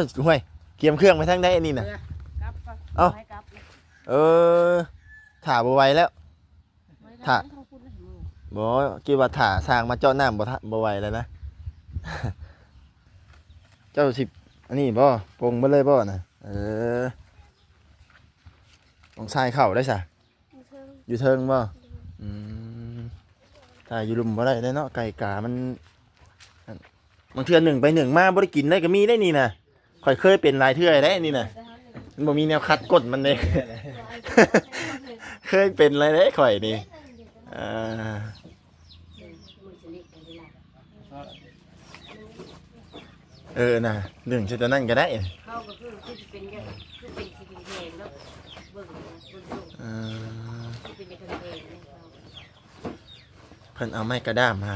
อห่วยเกียมเครื่องไปทางใดอันนี้น่ะ กลับก็เอ้า ให้กลับเลยเออถ่าบ่ไหวแล้ว ไม่ถ้าได้เขาพูดให้มึงบ่คิดว่าถ่าสร้างมาเจาะน้ำบ่ทะบ่ไหวแล้วนะ เจ้าสิอันนี้บ่ปรงมาเลยบ่น่ะ เออต้องทรายเข้าได้ซะอยู่เทิงบ่อืมถ้าอยู่ลุมบ่ได้ได้เนาะไก่กามันอันบางเทื่อหนึ่งไปหนึ่งมาบ่ได้กินได้ก็มีได้นี่น่ะ ข่อยเคยเป็นหลายเทื่อได้นี่นะมันบ่มีแนวคัดกดมันเด้เคยเป็นอะไรได้ข่อยนี่อ่าเออน่ะเรื่งเช่นนั้นก็ได้เขาก็คือคือเป็นคือเป็นสีแดงแล้วเบิ่งเบิ่งออคือเป็นกางเกงเนี่ยเขาเพิ่นเอาไม้กระด้ามมา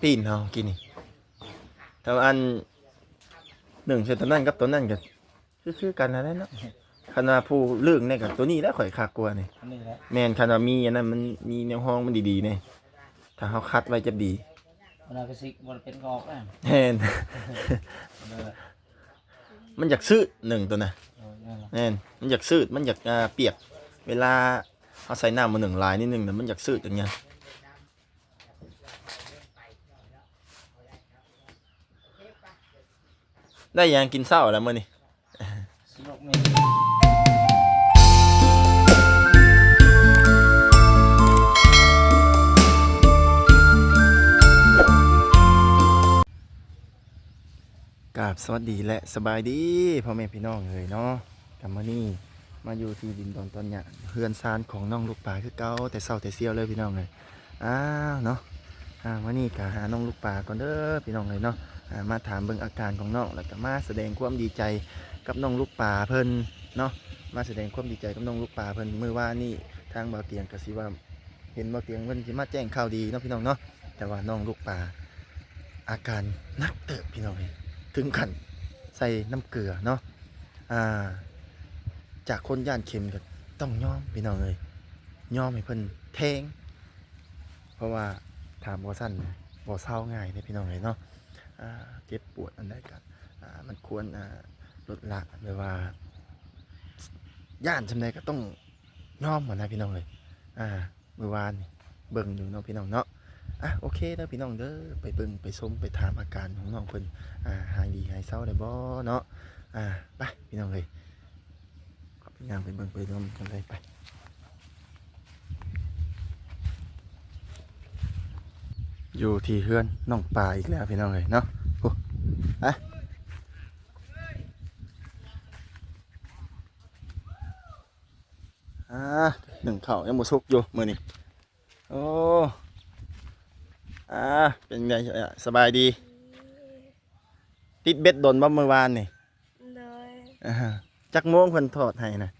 ปีนเฮากินนี่แต่อัน หนึ่งเช่นนั้นกับตัวนั้นก็คือคือกันนะเนาะคันว่าผู้เรื่องเนี่ยกับตัวนี้แล้วข่อยคักกว่านี่อันนี้แหละแม่นคันว่ามีอันนั้นมันมีแนวห้องมันดีๆเนี่ยถ้าเฮาคัดไว้จะดีมันเอาไปซิกมันเป็นกอกอะแม่นนั่นแหละมันอยากซื้อหนึ่งตัวน่ะเออนั่นแหละแน่นมันอยากสืดมันอยากอ่าเปียก เวลาเอาใส่น้ำมาหนึ่งลายนิดนึงแต่มันอยากสืดอย่างเงี้ย ได้ยังกินเศร้าแล้วมื่อนี่สิลกมีกราบสวัสดีและสบายดีพ่อแม่พี่น้องเลยเนาะกลับมานี่มาอยู่ที่ดินดอนตอนเนี่ยเฮือนซานของน้องลูกปลาคือเก่าแต่เศร้าแต่เสียวเลยพี่น้องเลยอ้าวเนาะอ่ามานี่กะหาน้องลูกปลาก่อนเด้อพี่น้องเลยเนาะ มาถามเบิ่งอาการของน้องแล้วก็มาแสดงความดีใจกับน้องลูกปลาเพิ่นเนาะมาแสดงความดีใจกับน้องลูกปลาเพิ่นเมื่อวานนี่ทางเบาเตียงกสิว่าเห็นเบาเตียงเพิ่นสิมาแจ้งข่าวดีเนาะพี่น้องเนาะแต่ว่าน้องลูกปลาอาการนักเติบพี่น้องเลยถึงขันใส่น้ำเกลือเนาะอ่าจากคนย่านเค็มก็ต้องยอมพี่น้องเลยยอมให้เพิ่นแทง เพราะว่าถามบ่สั้นบ่เศร้าง่ายเลยพี่น้องเลยเนาะ เจ็บปวดอันใดกันมันควรลดละหรือว่า ย่านจำใดก็ต้องยอมหมดนะพี่น้องเลยอ่าเมื่อวานเบิ่งอยู่เนาะพี่น้องเนาะอะโอเคเด้อพี่น้องเด้อไปเบิ่งไปชมไปถามอาการของน้องเพิ่นอ่าหายดีหายเศร้าได้บ่เนาะอ่าไปพี่น้องเลยขอพยายามไปเบิ่งไปชมกันเลยไป อยู่ที่เฮือนน้องปลาอีกแล้วพี่น้องเลยเนาะโอ้อะอ่าหนึ่งเข่าวยังบ่สุกอยู่มื้อนี้โอ้อ่าเป็นไงอะสบายดี ติดเบ็ดโดนบ่เมื่อวานนี่เลยอ่าฮะจักโมงเพิ่นทอดให้นะ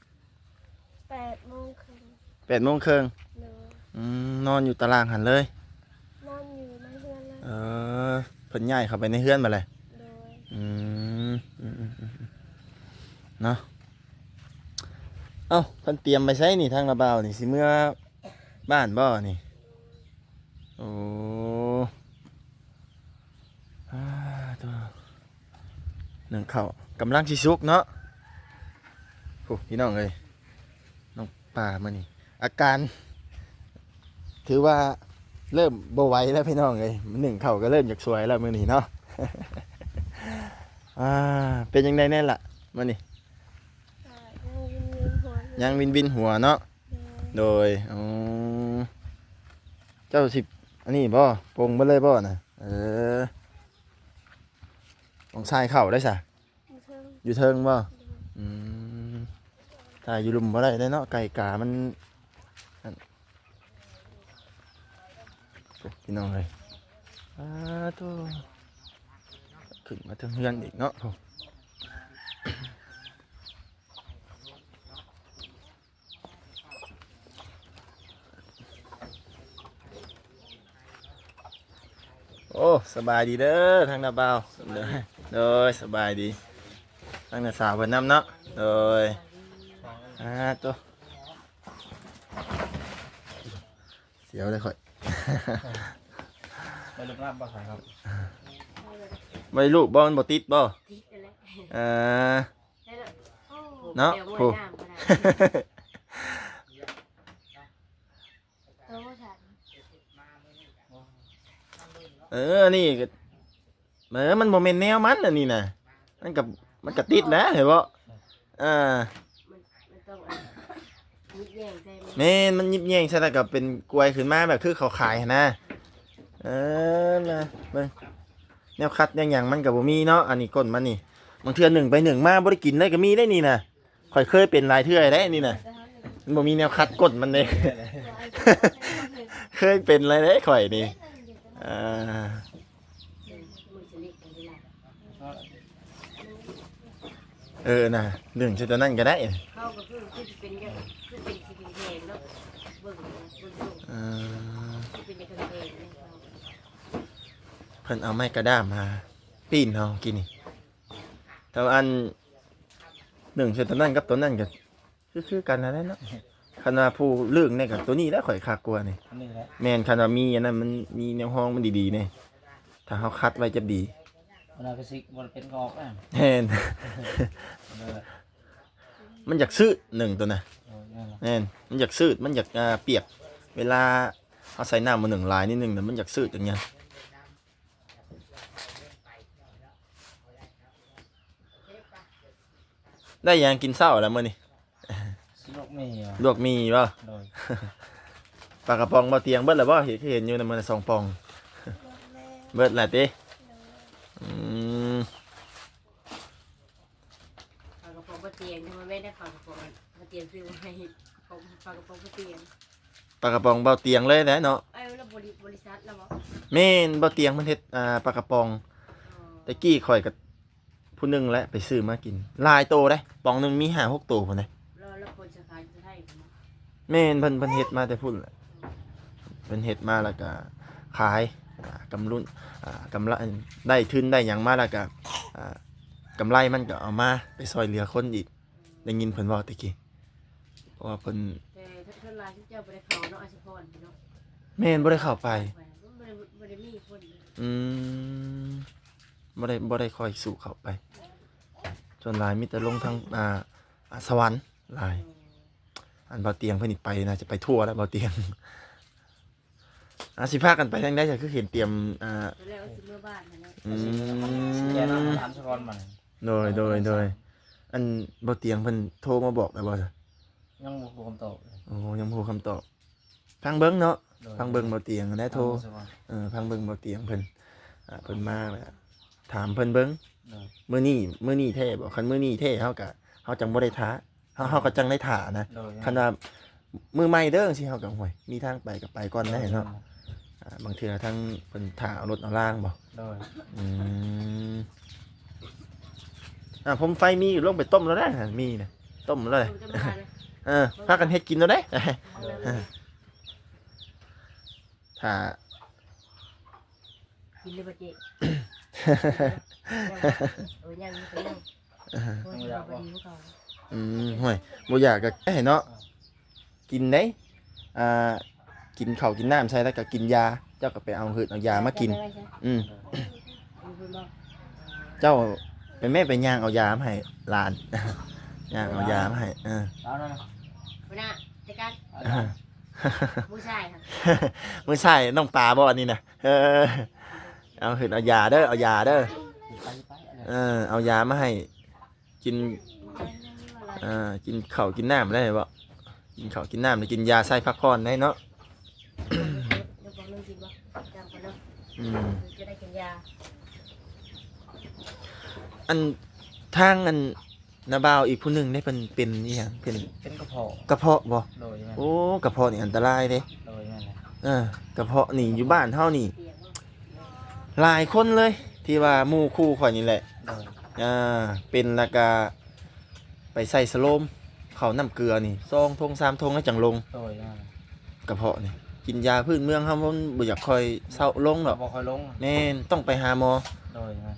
แปดโมงครึ่งแปดโมงครึ่งเลยอืมนอนอยู่ตารางหันเลยนอนอยู่ใน เรือนเลยเออเพิ่นย้ายเข้าไปในเฮือนมาเลยเลยอืมอืมอืมอืมเนาะเอ้าเพิ่นเตรียมไปใช้นี่ทางระเบาวนี่สิเมื่อบ้านบ่นี่โอ้อ่าตัวหนึ่งเข้าวกำลังสิสุกเนาะโอ้พี่น้องเอ้ยน้องป่ามานี่อาการ ถือว่า เริ่มบ่ไหวแล้วพี่น้องเอ้ยหนึ่งเข่าวก็เริ่มจากสวยแล้วมื้อนี้เนาะอ่าเป็นยังไงแน่ล่ะมื้อนี้อ่ายังวินเวียนหัวอยู่ยังวินวินหัวเนาะเลยโดยอ๋อเจ้าสิอันนี้บ่ปรงมาเลยบ่น่ะเออต้องทรายเข้าได้ซะอยู่เทิงอยู่เทิงบ่อืมถ้าอยู่ลุมบ่ได้ได้เนาะไก่กามันอันโอ้ พี่น้องเลยอ้าโตขึ้นมาถึงเฮือนอีกเนาะโอ้สบายดีเด้อทางนาบาวเด้อโดยสบายดีทางนาสาวเพิ่นนำเนาะโดยอ่าตัวเสียวเลยข่อย ไปลุกน้ำบ่ใส่ครับไม่ลูกบ่มันบ่ติดบ่ติดนั่นแหละเอ่อได้แล้วโอ้เนาะดี๋ยวมวยโอ้น้ำก็ได้ตัวผู้ชายเออ นี่ก็เออมันโมเมนแนวมันอันนี้นะมันกับมันกับติดแล้วเห็นบ่อ่า มันมันต้องอันนิดแย่งใช่ไหมแม่นมันยิบแยงใช่แล้วก็เป็นกล้วยขึ้นมาแบบคือเขาขายหั้นนะเออมาเบิ่งแนวคัดแนวหยังมันกับบ่มีเนาะอันนี้ก้นมันนี่บางเทื่อหนึ่งไปหนึ่งมาบ่ได้กินเลยก็มีได้นี่นะข่อยเคยเป็นหลายเทื่อได้นี่นะมันบ่มีแนวคัดก้นมันเลย เคยเป็นเลยเด้ข่อยนี่อ่ามือจะเล็กกันเวลาเออน่ะหนึ่งใช่ตัวนั้นก็ได้ เข้าก็คือคือจะเป็นอย่างคื เป็นในกระเทงเนี่ยเราเพิ่นเอาไม้กระด้ามมา ปีนเฮากินนี่แต่ว่าอันหนึ่งใช่ตัวนั้นกับตัวนั้นก็คือคือกันนั่นแหละเนาะคันว่าผู้เรื่องเนี่ยกับตัวนี้แล้วข่อยคากลัวนี่อันนี้แหละแมนคันว่ามีอันนั้นมันมีแนวห้องมันดีๆเนี่ยถ้าเขาคัดไว้จะดีมันเอาไปซิกมันเป็นกอกอะแทนนั่นแหละมันอยากซื้อหนึ่งตัวนะโอ้ยนั่นแหละแมนมันอยากซื้อมันอยากอ่าเปียก เวลาเอาใส่น้ำมาหนึ่งลายนิดนึงแต่มันอยากซื้ออย่างเงี้ยได้ยังกินเศร้าแล้วมื้อนี้สิลูกมีอะลวกมีป่ะโดยปลากระป๋องบ่เตียงเบิดแล้วบ่เห็นเห็นอยู่ในมือละสองปองแม่เบิดแหละติอืมฝากระโปรงกระเตียงทำไมไม่ได้ฝากระโปรงกระเตียงซื้อมาให้ผมฝากระโปรงกระเตียง ปลากระป๋องเบาเตียงเลยนะเนาะไอ้แล้วบริบริษัทแล้วมั้งแม่นเบาเตียงมันเฮ็ดอ่าปลากระป๋องตะกี้ข่อยกับผู้หนึงแหละไปซื้อมากินหลายโตได้ปองหนึงมีห้าหกโตพุ่นนะแล้วแล้วคนจะขายจะได้ไหมแม่นเพิ่นเพิ่นเฮ็ดมาแต่พุ่นแหละเพิ่นเฮ็ดมาแล้วก็ขายอ่ากำรุ่นอ่ากำไรได้ทุนได้หยังมาแล้วก็อ่ากำไรมันก็เอามาไปซอยเหลือคนอีกได้ยินเพิ่นเว้าตะกี้เพราะว่าเพิ่นแต่ถ้า ท่านลายที่เจ้าไปได้เขาเนาะอาชพรเนาะแม่นบ่ได้เข้าไปไม่ได้ไม่ได้มีคนเลยอืมบ่ได้บ่ได้ค่อยสู่เข้าไปส่วนหลายมีแต่ลงทางอ่าอ่าสวรรค์หลาย อันเบาเตียงเพิ่นอีกไปนะจะไปทั่วแล้วเบาเตียงอาสิพากันไปทางใดจะคือเห็นเตรียมอ่าตอนแรกว่าซื้อเมื่อบ้านนะอืแกน้ำมน้ำสะกอนมันโดยโดยโดยอันเบาเตียงเพิ่นโทรมาบอกแล้วบ่จ้ะ ยังบ่รู้คำตอบเลยโอ้ยังบ่รู้คำตอบพังเบิ่งเนาะโดยพังเบิ่งเบาเตียงได้โทรสะกอนเออพังเบิ่งเบาเตียงเพิ่นอ่าเพิ่นมาแล้วถามเพิ่นเบิ่งโดยมื้อนี้มื้อนี้แท้บ่คันมื้อนี้แท้เฮาก็เฮาจังบ่ได้ท้าเฮาเฮาก็จังได้ท่านะ โดยคันว่ามือใหม่เด้อสิเฮาก็ห่วย มีทางไปก็ไปก่อนได้เนาะอ่าบางเทื่อทั้งเป็นถ่าเอารถเอาล่างบ่โดยอืมอ่าผมไฟมีอยู่ลงไปต้มแล้วได้อมีนะต้มแล้วเลยจะมา เลยเออพากันเฮ็ดกินแล้วได้ถ้ากินเลยปะเจ๊เออยังไปยังโอ้ยเราไปดีพวกเขาอืมห่วยบ่อยากก็ให้เนาะกินได้อ่ากินข้าวกินน้ำใช่แล้วก็กินยา เจ้าก็ไปเอาหืดเอายามากิน อืมเจ้าไปแม่ไปย่างเอายามาให้หลานย่างเอายามาให้เออเอานั่นนะ หัวหน้าจัดการเอาผู้ชายค่ะมือใส่น้องปลาบ่อันนี้นะเออเอาเห็นเอายาเด้อเอายาเด้อไปไปอะไรเออเอายามาให้กินเอ่ากินข้าวกินน้ำได้บ่กินข้าวกินน้ำแล้วกินยาใส่พักผ่อนได้เนาะเดี๋ยวบอกเรื่องจริงบ่จำกันเนาะอืมจะได้กินยาอันทางอัน นาบาวอีกผู้หนึ่งได้เป็นเป็นอีหยังเป็นเป็นกระเพาะกระเพาะบ่โดยแม่นโอ้กระเพาะนี่อันตรายเด้โดยแม่นแหละเออกระเพาะนี่อยู่บ้านเฮานี่เปียกเนาะหลายคนเลย ที่ว่าหมู่คู่ข่อยนี่แหละโดยอ่าเป็นแล้วก็ไปใส่สโลมเขาน้ำเกลือนี่ซองทงสามทงแล้วจังลงโดยแม่นแหละกระเพาะนี่กินยาพื้นเมืองเฮามันบ่อยากค่อยเศร้าลงหรอกบ่ค่อยลงแม่นต้องไปหาหมอ โดยแม่น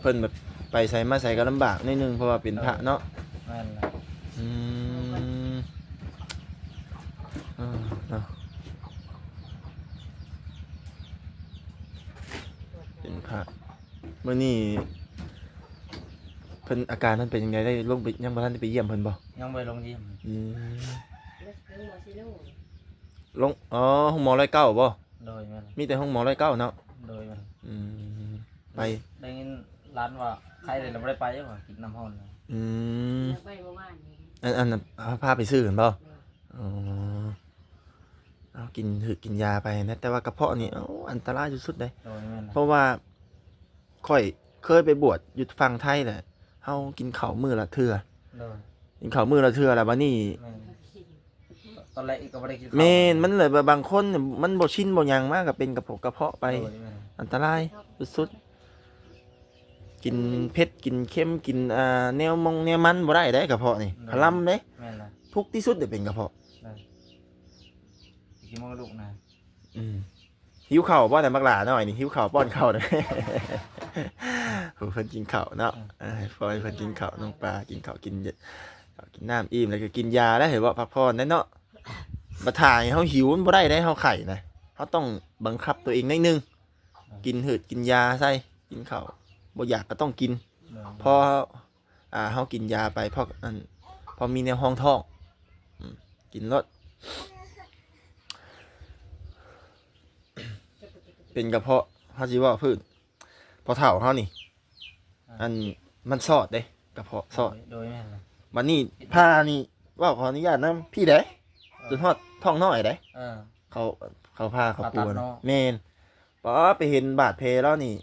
เพิ่นแบบ ไปใส่มาใส่ก็ลำบากนิดนึงเพราะว่าเป็นพระเนาะแม่นแหละอืมอ่าเนาะเป็นพระมื้อนี้เพิ่นอาการมันเป็นยังไงได้ลงไปยังบ่ทันได้ไปเยี่ยมเพิ่นบ่ยังไปลงเยี่ยมอืมแล้วเรื่องหมอซิโน่ลงอ๋อห้องหมอร้อยเก้าบ่โดยมันมีแต่ห้องหมอร้อยเก้าเนาะโดยมันอืมไปได้ยินร้านว่า ใครเลยเราไม่ได้ไปยังว่ากินน้ำห้อนนะอืมแล้วไปเมื่อวานนี้อันอันนั้นเอาพาไปซื้อกันบ่อ๋อเอากินถือกินยาไปนะ แต่ว่ากระเพาะนี่เอ้าอันตรายสุดๆเลย โดยมันเพราะว่าค่อยเคยไปบวชอยู่ฝั่งไทยแหละเฮากินข้าวมื้อละเทื่อโดยกินข้าวมื้อละเทื่อแล้วบัดนี้ แม่นตอนแรกอีกก็ไม่ได้กินข้าวแม่นมันเลยบางคนเนี่ยมันบ่ชินบ่หยังมากก็เป็นกระเพาะกระเพาะไป โดยแม่นอันตรายสุดๆ กินเผ็ดกินเค็มกินอ่าแนวมงแนวมันบ่ได้ได้กระเพาะนี่พลัมเด้แม่นละทุกข์ที่สุดจะเป็นกระเพาะได้กินมังลูกนะอืมหิวข้าวป้อนแต่บักหลาหน่อยนี่หิวข้าวป้อนข้าวได้ผู้เพิ่นกินข้าวเนาะเอ้ยพอให้เพิ่นกินข้าวน้องปลากินข้าวกินเยอะกินน้ำอิ่มแล้วก็กินยาแล้วเห็นว่าพักผ่อนได้เนาะบ่ถ่ายเฮาหิวมันบ่ได้ได้เฮาไข่นะเฮาต้องบังคับตัวเองหนิดนึงกินหืดกินยาใส่กินข้าว บ่อยากก็ต้องกินโดยพออ่าเฮากินยาไปพออันพอมีแนวห้องท้องอืมกินรสเป็นกระเพาะเฮาสิว่าพื้นพอเฒ่าเฮานี่ อันมันสอดเด้กระเพาะสอดโดยแม่นละวันนี้ผ้านี่ว่าขออนุญาตนํพี่เด้จนฮอดท้องน้อยเด้เออเขาเขาผ้าเขาปูผ่าตัดนะเนาะแม่นป๋อไปเห็นบาดแผลแล้วนี่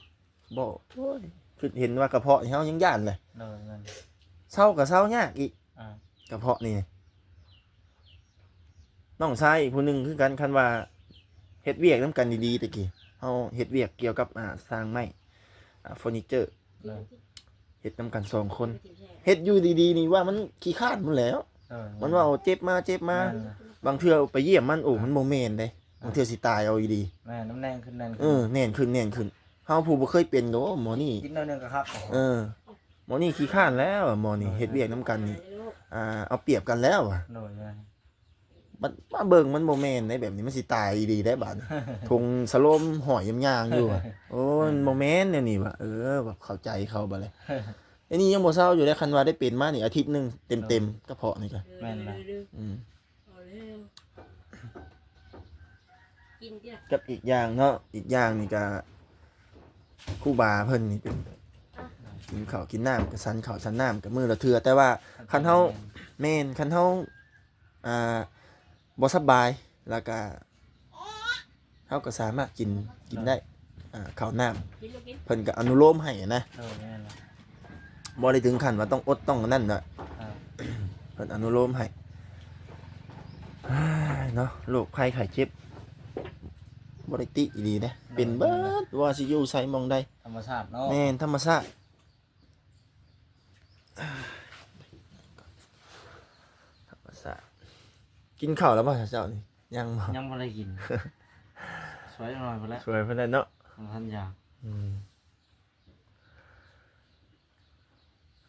บ่โอ้ย คือเห็นว่ากระเพาะนี่เฮายังย่านเลยโดยแม่นเศร้ากับเศร้ายากอีกอ่ากระเพาะนี่น้องชายอีกผู้หนึงคือกันคันว่าเฮ็ดเวียกนํกันดีๆตะกี้เฮาเฮ็ดเวียกเกี่ยวกับอ่าสร้างไม้อ่าเฟอร์นิเจอร์โดยเฮ็ดนํกันสองคนเฮ็ดอยู่ดีๆนี่ว่ามันขี้คร้านมันแหล้ว โดยมันว่าเอาเจ็บมาเจ็บมา แม่นละบางเทื่อไปเยี่ยมมันโอ้มันโมเมนเด้บางเทื่อสิตายเอาอีดี แม่น้ำแดงขึ้นแดงเออแน่นขึ้นแน่นขึ้น เฮาผู้บ่เคยเป็นโดหมอนี่กินน้ำหนึ่งก็ครับเออ หมอนี่ขี้ข้านแล้วหมอนี่เฮ็ดเวียกนํกันนี่อ่าเอาเปรียบกันแล้วอะโดยแม่นมันมาเบิ่งมันโมเมนต์ได้แบบนี้มันสิตายดีได้บาดทงสโลมหอยยำยางอยู่อะโอ้ยโมเมนต์เนี่ยนี่ว่ะเออแบบเข้าใจเขาบ่เลยไอ้นี่ยังบ่เศร้าอยู่ได้คันว่าได้เป็นมานี่อาทิตย์หนึงเต็มๆกระเพาะนี่ก็แม่นละอืม เอาเร็วกินเดี๋ยวกับอีกอย่างเนาะอีกอย่างนี่ก็ ครู่บาเพิ่นนี่เป็นกินข้าวกินน้ำกับสันข้าวสันน้ำกับมือละเทื่อแต่ว่าคันเฮาแม่นคันเฮาอ่าบ่สบายแล้วก็เฮาก็สามารถกินกินได้อ่าข้าวน้ำกินลูกกินเพิ่นก็อนุโลมให้นะโดยแม่นละบ่ได้ถึงขั้นว่าต้องอดต้องนั่นน่ะอ่าเพิ่นอนุโลมให้อ้ายเนาะโรคภัยไข้เจ็บ บ่ได้ติอีหลีเด้เป็นเบิดว่าสิอยู่ไสหมองใดธรรมชาติเนาะแม่นธรรมชาติธรรมชาติกินข้าวแล้วบ่เจ้านี่ยังบ่ยังไม่ได้กิน สวยหน่อยไปแล้วสวยเพิ่นแล้วเนาะของท่านอยากอืม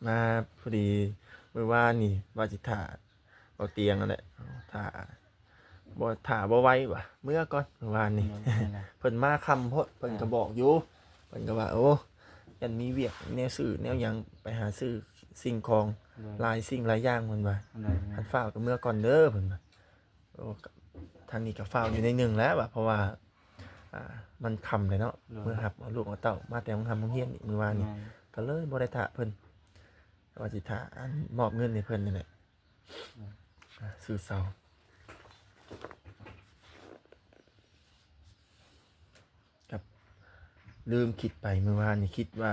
มาพอดีเมื่อวานนี่ว่าจิถ่าเอาเตียงนั่นแหละถ่า บ่ถ่าบ่ไหว้ว่ะเมื่อก่อนเมื่อวานนี่แม่นละเพิ่นมาคำเพราะเพิ่นก็บอกอยู่เพิ่นก็ว่า โอ้ยันมีเวียกแนวซื้อแนวหยังไปหาซื้อสิ่งของโดยหลายสิ่งหลายอย่างเพิ่นว่าโดยแม่อันนฝ้าวก็เมื่อก่อนเด้อเพิ่นว่าโอ้ก็ทางนี้ก็ฝ้าวอยู่ในหนึ่งแล้วว่ะเพราะว่าอ่ามันคำเลยเนาะเมื่อครับเอาลูกเอาเต้ามาแต่ของทำของเฮียนนี่มื้อวานนี่แม่นก็เลยบ่ได้ถาเพิ่นว่าสิถาอันมอบเงินให้เพิ่นนี่แหละอ่าซื้อเสา ครับลืมคิดไปเมื่อวานนี่คิดว่า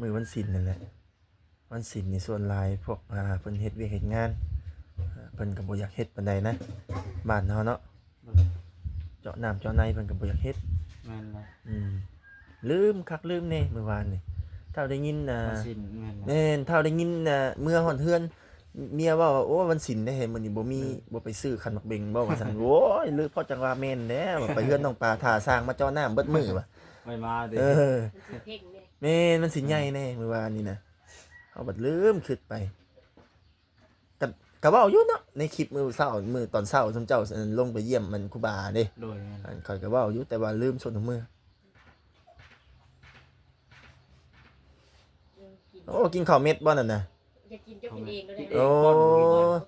มือวันศิลนั่นแหละวันศิลนี่ส่วนหลายพวกอ่าเพิ่นเฮ็ดเวียกเฮ็ดงานอ่าเพิ่นก็บ่อยากเฮ็ดปานใดนะบ้านเฮาเนาะโดยเจาะน้ำเจาะในเพิ่นก็บ่อยากเฮ็ดแม่นละอืมลืมคักลืมแน่เมื่อวานนี่ถ้าได้ยินอ่ามาสินแม่นละแม่นถ้าได้ยินอ่าเมื่อฮอดเฮือน เมียว่าว่าโอ้วันศิลได้เห็นมื้อนี้บ่มีบ่ไปซื้อคันมักเบงบ่ว่าซั่นโอ้ยลือพ่อจังว่าแม่นแน่ว่าไปเฮือนน้องปลาท่าสร้างมาเจาะน้ำเบิดมือว่ะไม่มาเด้เออมันสิเพ่งเนี่ยแม่นมันสิใหญ่แน่เมื่อวานนี่นะเอาบัดลืมคิดไปก็ก็เว้าอยู่เนาะในคลิปมื้อเช้ามื้อตอนเช้าซุมเจ้าลงไปเยี่ยมมันครูบาเด้โดยแม่นอันข่อยก็เว้าอยู่แต่ว่าลืมส่วนของมือเดี๋ยวกินโอ้กินข้าวเม็ดบ่นั่นน่ะ อยากกินเจ้ากินเองก็ได้โอ้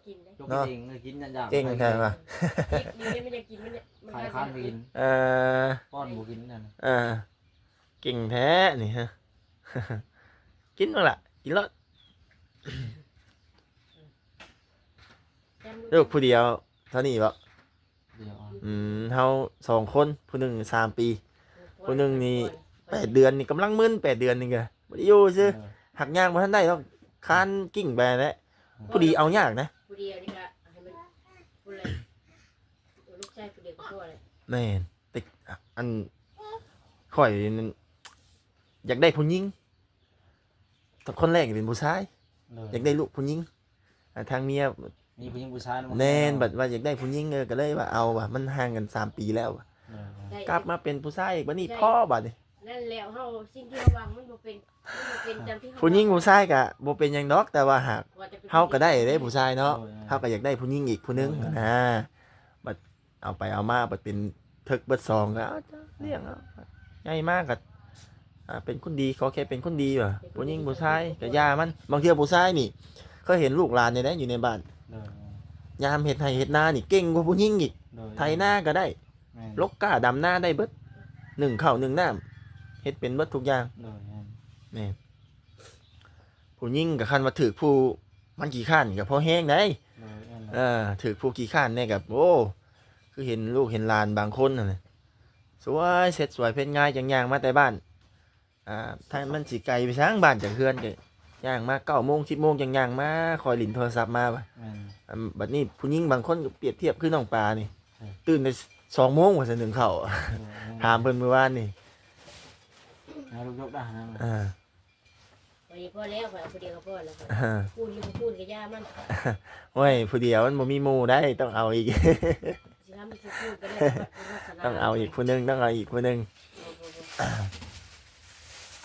กินได้ยกเนาะเองเลยกินยันยางเก่งแท้ว่ะนี่นี่ไม่ได้กินไม่ได้มันขายข้านไปกินเออป้อนหมูกินนั่นน่ะเออเก่งแท้นี่ฮะ กินบ้างล่ะกินแล้วลูกผู้เดียวเท่านี้บ่เดี๋ยวเอาอืมเฮาสองคนผู้หนึ่งสามปี คนหนึ่งนี่ แปดเดือนนี่กำลังมึนแปดเดือนนี่ไงบ่ได้อยู่ซื่อเออหักย่างบ่ทันได้ต้อง คานกิ่งไปแล้วผู้ดีเอายากนะผู้เดียวนี่ก็ให้มันผู้อะไรลูกชายผู้เดียวก็ตัวเลยแม่นติอันข่อยนั่นอยากได้ผู้หญิงแต่คนแรกเป็นผู้ชายเลยอยากได้ลูกผู้หญิงอ่าทางเมียมีผู้หญิงผู้ชายะแน่นบัดว่าอยากได้ผู้หญิงเออก็เลยว่าเอาว่ะมันห่างกันสามปีแล้วว่ะเออได้กลับมาเป็นผู้ชายอีกบัดนี้พ่อบัดนี้ นั่นแล้วเฮาสิ่งที่เราวางมันบ่เป็นมันบ่เป็นจำที่เฮาผู้หญิงผู้ชายก็บ่เป็นหยังดอกแต่ว่าหากว่าจะป็นเฮาก็ได้ได้ผู้ชายเนาะออเฮาก็อยากได้ผู้หญิงอีกผู้หนึงนะบัดเอาไปเอามาบัดเป็นทึกเบิดซองก็เอาจ้ะเลี้ยงเอาใหญ่มากก็อ่าเป็นคนดีขอแค่เป็นคนดีว่ะผู้หญิงผู้ชายก็ยามันบางเทื่อผู้ชายนี่เคยเห็นลูกหลานเนี่ยได้อยู่ในบ้านเลยยามเฮ็ดไร่เฮ็ดนานี่เก่งกว่าผู้หญิงอีกเลยไถนาก็ได้ แม่นลกก้าดำหน้าได้เบิดหนึ่งข้าวหนึ่งน้ำเฮ็ดเป็นเบิดทุกอย่างเลยแม่นแม่นผู้ยิ่งกับคันมาถือผู้มันกี่ขั้านกับพอแห้งได้เลยแม่นเออถือผู้กี่ขั้านเนี่ยกับโอ้คือเห็นลูกเห็นหลานบางคนน่ะนะสวยเสร็จสวยเพ็นง่ายจังย่างมาแต่บ้านอ่าถ้ามันสิไกลไปช้างบ้านจากเฮือนก็ย่างมาเก้าโมงสิบโมงจังย่างมาคอยหลินโทรศัพท์มาว่ะแม่นอ่าบัดนี้ผู้หญิงบางคนก็เปรียบเทียบคือน้องปลานี่ใช่ตื่นในสองโมงกว่าจะถึงเขาวเลยแม่นถามเพิ่นเมื่อวานนี่ เอาลูกยกได้นะอ่าวันนี้พ่อแล้วข่อยเอาผู้เดียวก็พอแล้วอ่าพูดอยู่บ่พูดก็ย่ามันโอ้ยผู้เดียวมันบ่มีหมู่ได้ต้องเอาอีก สิทำสิพูดก็ได้ว่าเป็นวาสนาต้องเอาอีกผู้หนึงต้องเอาอีกผู้หนึง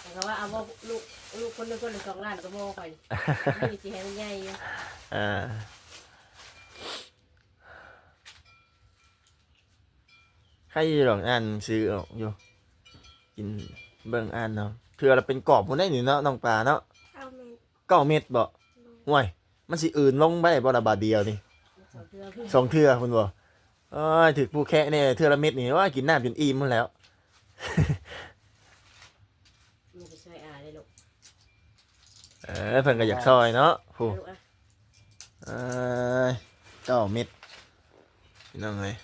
แต่ก็ว่าเอาว่าลูกลูกคนหนึงคนหนึ่งสองล้านก็บ่ข่อยนี่สิให้มันใหญ่อยู่อ่าใครหรอกอ่านซื้อออกอยู่กิน เบิ่งอ่านเนาะเถื่อเราเป็นกรอบพุ่นได้นี่เนาะน้องปลาเนาะเอาเมนเก้าเม็ดบ่ห่วยมันสิอื่นลงไปบ่ละบาทเดียวนี่สองเทื่อคือสองเทื่อคุณบ่เอ้ยถึกผู้แคะเนี่ยเทื่อละเม็ดนี่ว่ากินน้ำจนอิ่มหมดแล้วมันจะช่วยอาได้ลูกเออเพิ่นก็อยากซอยเนาะผู้ลูกอะเอ้ยเก้าเม็ดพี่น้องเลย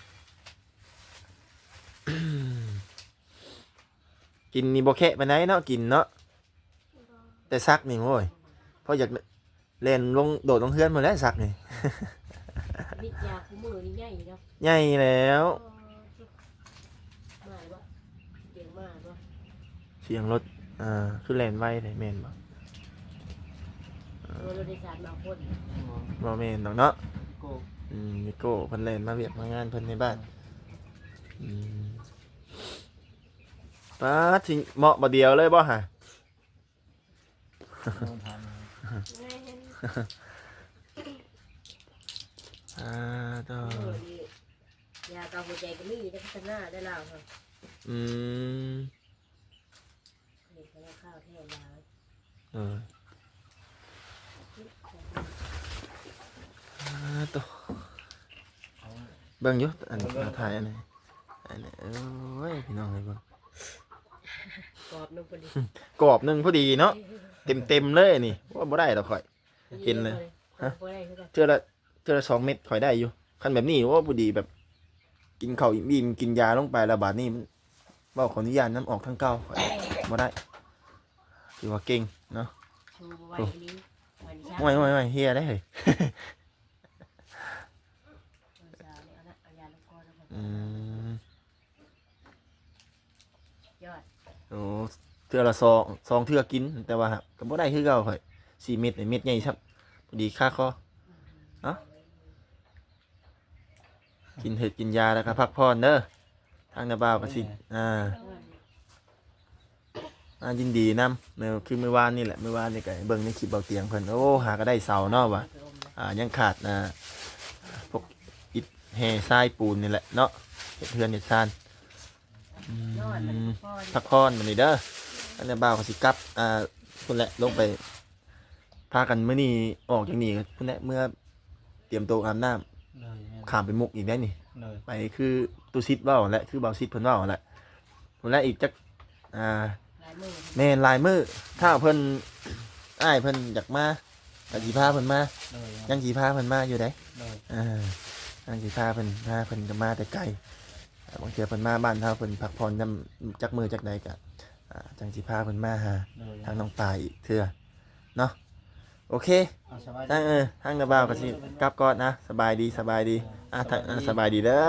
กินนี่บ่แคะไปไหนใดเนาะกินเนาะแต่ซักนี่โว้ยเพราะอยากเล่นลงโดดลงเฮือนหมดแล้วซักนี่นี่ยาคู่มือนี่ใหญ่เนาะใหญ่แล้วมาบ่เก่งมากบ่เสียงรถอ่าคือแล่นไวเลยแม่นบ่ตัวรถโดยสารบางคนบ่แม่นดอกเนาะโก้อืมนิโก้เพิ่นเล่นมาเวียกมางานเพิ่นในบ้านอืม ป้าดสิเหมาะบ่เดียวเลยบ่ฮะโดนทำแม่นอ่าต่อเออนี่ยาเกาหัวใจก็มีได้พัฒนาได้แล้วค่ะอืมเห็นแล้วข้าวแท้ยาเอออ่าต่อเอาเบิ่งอยู่อันอันถ่ายอันนี้อันนี้เอ้ยพี่น้องเอ้ยเบิ่ง กรอบนึงพอดีกรอบหนึงพอดีเนาะเต็มๆเลยนี่ว่าบ่ได้ดอกข่อยกินเลยฮะ บ่ได้คือกันเทื่อละเทื่อละสองเม็ดข่อยได้อยู่คันแบบนี้ว่าพอดีแบบ กินข้าวอิ่มๆกินยาลงไปแล้วบาดนี้มันเว้าขออนุญาตน้ำออกทั้งเก้าข่อยบ่ได้ถือว่าเก่งเนาะ ชูบ่ไหวอีหลีวันเช้าไม่ไม่ไม่เฮียได้เลยวันเช้านี่เอาละเอายาลงคอแล้วก็อืม ยอด โอ้เทื่อละซองซองเทื่อกิน แต่ว่าก็บ่ได้คือเก่าข่อยสี่เม็ดนี่เม็ดใหญ่ครับพอดีค่าคอเนาะกินเห็ดกินยาแล้วก็พักผ่อนเด้อทางนาบ่าวก็สิอ่าอ่ายินดีนำเมื่อคือเมื่อวานนี่แหละเมื่อวานนี่ก็เบิ่งในคลิปเบาเตียงเพิ่นโอ้หาก็ได้เสาเนาะว่ะอ่ายังขาดอ่าพวกอิฐแห่ทรายปูนนี่แหละเนาะเฮ็ดเฮือนเฮ็ดซาน อืยอดมันมพอพักผ่อนมันนี่เด้ออันนี้บ่าวก็สิกลับอ่าคนแหละลงไปพากันมื้อนี้ออกจากนี่ก็พุ่นแหละเมื่อเตรียมตัวอาบน้ำเลยแม่นข้ามไปมุกอีกได้นี่ เลยไปคือตุซิดเว้าแหละคือเบาซิดเพิ่นเว้าแหละพุ่นแหละอีกจักอ่า หลายมือแม่นลายมือถ้าเพิ่นอ้ายเพิ่นอยากมาก็สิพาเพิ่นมาเลยยังสิพาเพิ่นมาอยู่เด้เลยอ่ายังสิพาเพิ่นพาเพิ่นก็มาแต่ไกลอ่า บางเทื่อเพิ่นมาบ้านเฮาเพิ่นพักผ่อนนำจักมือจักใดก็อ่าจังสิพาเพิ่นมาหาเลยทางน้องปลายอีกเทื่อเนาะโอเคเอาสบายทางเออทางนาบ่าวก็สิกลับก่อนนะสบายดีสบายดีอะทางอะสบายดีเด้อ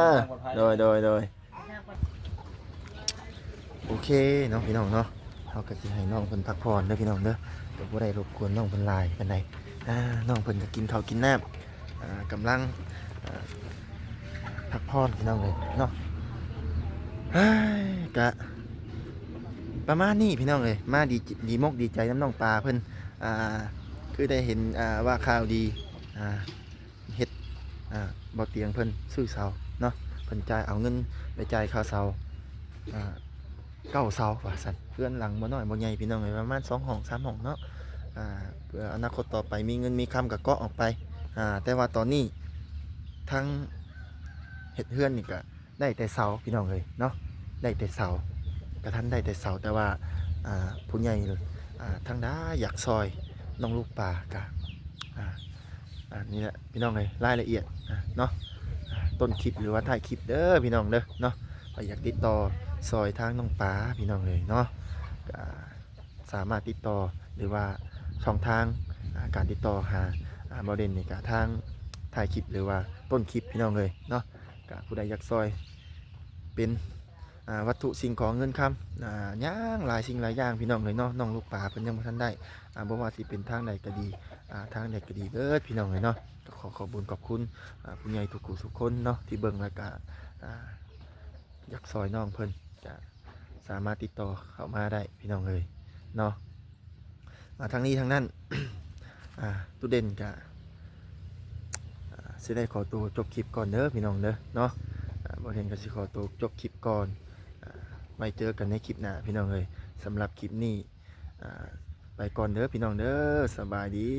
โดยโดยโดยหน้าก็โอเคเนาะพี่น้องเนาะเฮาก็สิให้น้องเพิ่นพักผ่อนเด้อพี่น้องเด้อเดี๋ยวบ่ได้รบกวนน้องเพิ่นหลายปานใดอ่าน้องเพิ่นก็กินข้าวกินน้ำอ่ากำลังอ่าพักผ่อนพี่น้องเลยเนาะเฮ้ย กะประมาณนี้พี่น้องเลยมาดีดีมกดีใจน้ำน้องปลาเพิ่นอ่าคือได้เห็นอ่าว่าข่าวดีอ่าเฮ็ดอ่าบ่เตียงเพิ่นซื้อเสาเนาะเพิ่นจ่ายเอาเงินไปจ่ายค่าเสาอ่าเก้าเสาว่าสันเพื่อนหลังบ่น้อยบ่ใหญ่พี่น้องเลยประมาณสองห้องสามห้องเนาะอ่าเพื่ออนาคตต่อไปมีเงินมีคำกับเกาะออกไปอ่าแต่ว่าตอนนี้ทั้งเห็ดเฮือนนี่ก็ ได้แต่เสาพี่น้องเลยเนาะได้แต่เสากระทันได้แต่เสาแต่ว่าผู้ใหญ่ทางด้าอยากซอยน้องลูกป่ากะอ่าอ่านี่แหละพี่น้องเลยรายละเอียดเนาะต้นคลิปหรือว่าถ่ายคลิปเด้อพี่น้องเด้อเนาะอยากติดต่อซอยทางน้องป้าพี่น้องเลยเนาะสามารถติดต่อหรือว่าช่องทางการติดต่อหาอ่าบอเดนนี่ก็ทางถ่ายคลิปหรือว่าต้นคลิปพี่น้องเลยเนาะผู้ใดอยากซอย เป็นวัตถุสิ่งของเงินคำย่างหลายสิ่งหลายอย่างพี่น้องเลยเนาะน้องลูกปลาเพิ่นยังบ่ทันได้อ่าบ่ว่าสิเป็นทางใดก็ดีทางใดก็ดีเบิดพี่น้องเลยเนาะขอขอบุญขอบคุณผู้ใหญ่ทุกผู้ทุกคนเนาะที่เบิ่งแล้วก็อ่าอยากซอยน้องเพิ่นจะสามารถติดต่อเข้ามาได้พี่น้องเลยเนาะทางนี้ทางนั้นตุเด่นกะสิได้ขอตัวจบคลิปก่อนเด้อพี่น้องเด้อเนาะ บอเห็นก็สิขอตัวจบคลิปก่อนอไม่เจอกันในคลิปหน้าพี่น้องเลยสำหรับคลิปนี้ไปก่อนเด้อพี่น้องเด้อสบายดี